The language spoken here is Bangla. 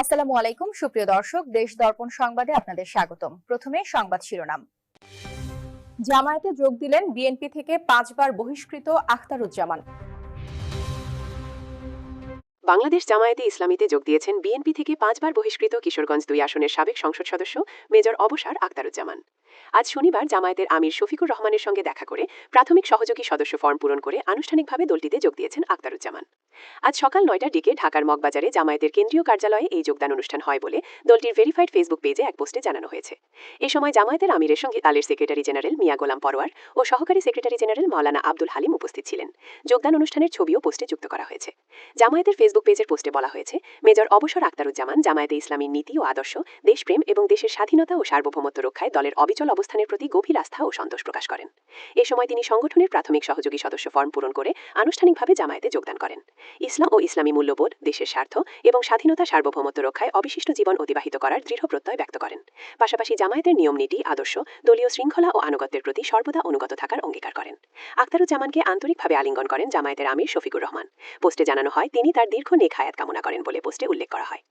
আসসালামু আলাইকুম, সুপ্রিয় দর্শক, দেশ দর্পণ সংবাদে আপনাদের স্বাগতম। প্রথমে সংবাদ শিরোনাম। জামায়াতে যোগ দিলেন বিএনপি থেকে পাঁচবার বহিষ্কৃত আখতারুজ্জামান। বাংলাদেশ জামায়াতে ইসলামীতে যোগ দিয়েছেন বিএনপি থেকে পাঁচবার বহিষ্কৃত কিশোরগঞ্জ দুই আসনের সাবেক সংসদ সদস্য মেজর অবসার আক্তারুজ্জামান আজ শনিবার জামায়াতের আমির শফিকুর রহমানের সঙ্গে দেখা করে প্রাথমিক সহযোগী সদস্য ফর্ম পূরণ করে আনুষ্ঠানিকভাবে দলটিতে যোগ দিয়েছেন আক্তারুজ্জামান আজ সকাল নয়টার দিকে ঢাকার মগবাজারে জামায়াতের কেন্দ্রীয় কার্যালয়ে এই যোগদান অনুষ্ঠান হয় বলে দলটির ভেরিফাইড ফেসবুক পেজে এক পোস্টে জানানো হয়েছে। এ সময় জামায়াতের আমিরের সঙ্গে দলের সেক্রেটারি জেনারেল মিয়া গোলাম পরোয়ার ও সহকারী সেক্রেটারি জেনারেল মাওলানা আব্দুল হালিম উপস্থিত ছিলেন। যোগদান অনুষ্ঠানের ছবিও পোস্টে যুক্ত করা হয়েছে। জামায়াতের ফেসবুক পেজের পোস্টে বলা হয়েছে, মেজর অবসর আক্তারুজ্জামান জামায়াতে ইসলামীর নীতি ও আদর্শ, দেশপ্রেম এবং দেশের স্বাধীনতা ও সার্বভৌমত্ব রক্ষায় দলের অবিচল অবস্থানের প্রতি গভীর আস্থা ও সন্তোষ প্রকাশ করেন। এ সময় তিনি সংগঠনের প্রাথমিক সহযোগী সদস্য ফর্ম পূরণ করে আনুষ্ঠানিকভাবে জামায়াতে যোগদান করেন। ইসলাম ও ইসলামী মূল্যবোধ, দেশের স্বার্থ এবং স্বাধীনতা সার্বভৌমত্ব রক্ষায় অবিশিষ্ট জীবন অতিবাহিত করার দৃঢ় প্রত্যয় ব্যক্ত করেন। পাশাপাশি জামায়াতের নিয়ম, নীতি, আদর্শ, দলীয় শৃঙ্খলা ও আনুগত্যের প্রতি সর্বদা অনুগত থাকার অঙ্গীকার করেন। আখতারুজ্জামানকে আন্তরিকভাবে আলিঙ্গন করেন জামায়াতের আমির শফিকুর রহমান। পোস্টে জানানো হয়, তিনি তার দীর্ঘ নেক হায়াত কামনা করেন বলে পোস্টে উল্লেখ করা হয়।